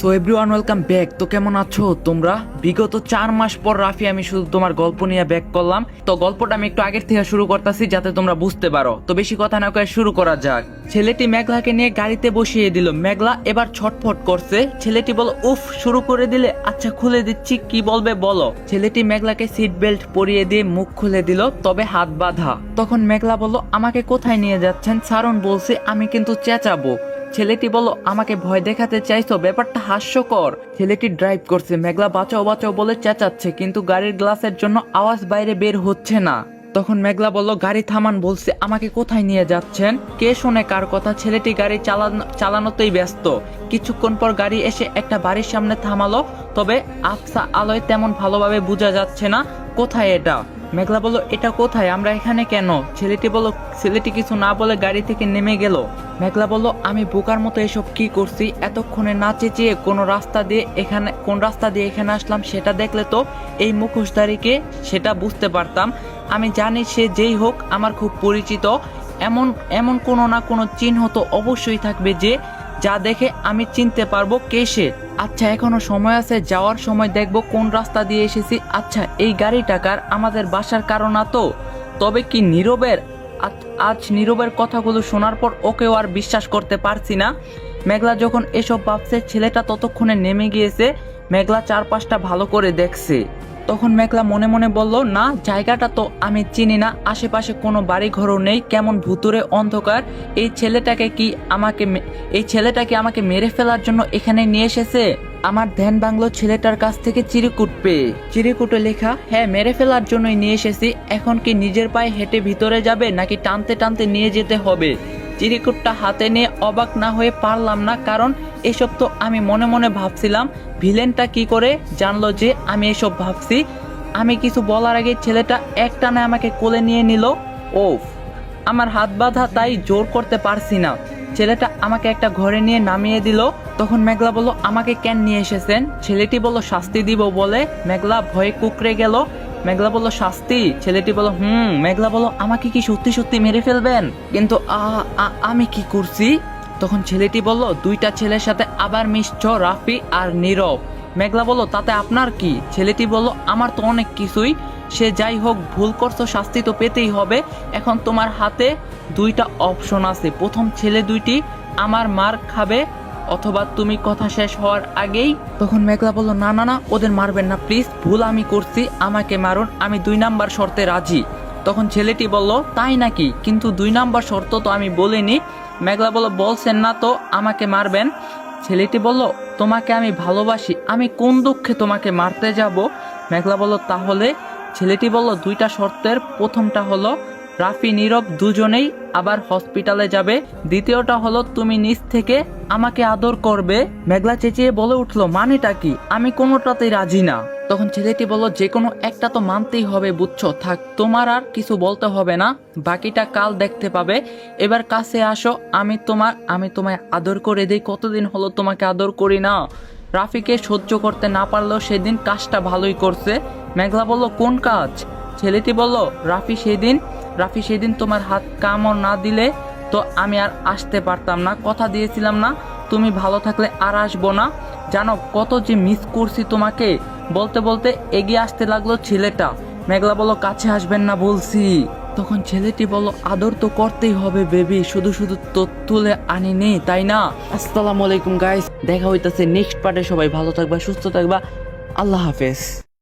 So everyone welcome back তো কেমন আছো তোমরা? বিগত চার মাস পর রাফি, আমি শুধু তোমার গল্প নিয়ে ব্যাক করলাম। তো গল্পটা আমি একটু আগের থেকে শুরু করতেছি যাতে তোমরা বুঝতে পারো। তো বেশি কথা না কয়ে শুরু করা যাক। ছেলেটি মেঘলাকে নিয়ে গাড়িতে বসিয়ে দিল। মেঘলা এবার ছটফট করছে। ছেলেটি বলো, উফ, শুরু করে দিলে? আচ্ছা খুলে দিচ্ছি। কি বলবে বলো? ছেলেটি মেঘলাকে সিট বেল্ট পরিয়ে দিয়ে মুখ খুলে দিল, তবে হাত বাঁধা। তখন মেঘলা বলল, আমাকে কোথায় নিয়ে যাচ্ছেন? সারণ বলছে, আমি কিন্তু চেঁচাবো। ছেলেটি বলল, আমাকে ভয় দেখাতে চাইছো, ব্যাপারটা হাস্যকর। ছেলেটি ড্রাইভ করছে, মেঘলা বাঁচাও বাঁচাও বলে চেঁচাচ্ছে, কিন্তু গাড়ির গ্লাসের জন্য আওয়াজ বাইরে বের হচ্ছে না। তখন মেঘলা বলল, গাড়ি থামান, বলছে, আমাকে কোথায় নিয়ে যাচ্ছেন? কে শোনে কার কথা? ছেলেটি গাড়ি চালানো, চালানোতেই ব্যস্ত। কিছুক্ষণ পর গাড়ি এসে একটা বাড়ির সামনে থামালো, তবে আফসা আলোয় তেমন ভালোভাবে বোঝা যাচ্ছে না, কোথায় এটা? মেঘলা বলল, এটা কোথায়? আমরা এখানে কেন? ছেলেটি বলল, ছেলেটি কিছু না বলে গাড়ি থেকে নেমে গেল। মেঘলা বলল, আমি বোকার মতো এসব কি করছি? এতক্ষণে না চেঁচিয়ে কোন রাস্তা দিয়ে এখানে, কোন রাস্তা দিয়ে এখানে আসলাম সেটা দেখলে তো এই মুখোশধারীকে সেটা বুঝতে পারতাম। আমি জানি সে যেই হোক, আমার খুব পরিচিত। এমন এমন কোনো না কোনো চিহ্ন তো অবশ্যই থাকবে যে যা দেখে আমি চিনতে পারব কে সে। আচ্ছা এখনও সময় আছে, যাওয়ার সময় দেখব কোন রাস্তা দিয়ে এসেছি। আচ্ছা এই গাড়ি টাকার আমাদের বাসার কারণ তো? তবে কি নীরবের? আজ নীরবের কথাগুলো শোনার পর ওকেও আর বিশ্বাস করতে পারছি না। মেঘলা যখন এসব ভাবছে, ছেলেটা ততক্ষণে নেমে গিয়েছে। মেঘলা চারপাশটা ভালো করে দেখছে। তখন মেঘলা মনে মনে বলল, না, জায়গাটা তো আমি চিনি না। আশেপাশে কোনো বাড়ি ঘরও নেই। কেমন ভুতুরে অন্ধকার। এই ছেলেটাকে কি আমাকে এই ছেলেটাকে আমাকে মেরে ফেলার জন্য এখানে নিয়ে এসেছে? আমার ধ্যান বাংলো ছেলেটার কাছ থেকে চিরিকুট পেয়ে। চিরিকুটে লেখা হ্যাঁ মেরে ফেলার জন্যই নিয়ে এসেছি। এখন কি নিজের পায়ে হেঁটে ভিতরে যাবে নাকি টানতে টানতে নিয়ে যেতে হবে? চিরিকুটটা হাতে নিয়ে অবাক না হয়ে পারলাম না, কারণ এসব তো আমি মনে মনে ভাবছিলাম। ভিলেনটা কি করে জানলো যে আমি এসব ভাবছি? আমি কিছু বলার আগে ছেলেটা একটানে আমাকে কোলে নিয়ে নিল। ওফ, আমার হাত বাঁধা তাই জোর করতে পারছি না। ছেলেটা আমাকে একটা ঘরে নিয়ে নামিয়ে দিল। তখন মেঘলা বলল, আমাকে কেন নিয়ে এসেছেন? ছেলেটি বলল, শাস্তি দিব বলে। মেঘলা ভয়ে কুকড়ে গেল। মেঘলা বলল, শাস্তি। ছেলেটি বলল, হুম, মেঘলা বলল, আমাকে কি সত্যি সত্যি মেরে ফেলবেন? কিন্তু আমি কি করছি? তখন ছেলেটি বলল, দুইটা ছেলের সাথে আবার মিশছ, রাফি আর নীরব। মেঘলা বলল, তাতে আপনার কি? ছেলেটি বলল, আমার তো অনেক কিছুই। সে যাই হোক, ভুল করছ, শাস্তি তো পেতেই হবে। এখন তোমার হাতে দুইটা অপশন আছে। প্রথম ছেলে দুইটি আমার মার খাবে অথবা তুমি কথা শেষ হওয়ার আগেই তখন মেঘলা বলল, না না না, ওদের মারবেন না প্লিজ ভুল আমি করছি, আমাকে মারুন, আমি দুই নাম্বার শর্তে রাজি। তখন ছেলেটি বলল, তাই নাকি? কিন্তু দুই নাম্বার শর্ত তো আমি বলিনি। মেঘলা বলল, বলছেন না তো, আমাকে মারবেন? ছেলেটি বলল, তোমাকে আমি ভালোবাসি, আমি কোন দুঃখে তোমাকে মারতে যাব? মেঘলা বলল, তাহলে? ছেলেটি বলল, দুইটা শর্তের, প্রথমটা হলো রাফি নীরব দুজনেই আবার হসপিটালে যাবে। দ্বিতীয়টা হলো, তুমি নিজ থেকে আমাকে আদর করবে। মেঘলা চেঁচিয়ে বলে উঠল, মানেটা কি? আমি কোনোটাতেই রাজি না। তখন ছেলেটি বলল, যে কোনো একটা তো মানতেই হবে, বুঝছ? থাক, তোমার আর কিছু বলতে হবে না। বাকিটা কাল দেখতে পাবে। এবার কাছে আসো, আমি তোমার, আমি তোমায় আদর করে দিই। কতদিন হলো তোমাকে আদর করি না? রাফিকে সহ্য করতে না পারলেও সেদিন কাজটা ভালোই করছে। মেঘলা বলল, কোন কাজ? ছেলেটি বলল, রাফি সেদিন রাফি সেদিন তোমার হাত কামড় না দিলে তো আমি আর আসতে পারতাম না। কথা দিয়েছিলাম না, তুমি ভালো থাকলে আর আসব না। জানো কত যে মিস করছি তোমাকে। বলতে বলতে এগিয়ে আসতে লাগল ছেলেটা। মেঘলা বলল, কাছে আসবেন না বলছি। তখন ছেলেটি বলল, আদর তো করতেই হবে বেবি, শুধু শুধু তো তুলে আনি নেই তাই না? আসসালামু আলাইকুম গাইস দেখা হইতাছে নেক্সট পার্টে সবাই ভালো থাকবা, সুস্থ থাকবা। আল্লাহ হাফেজ।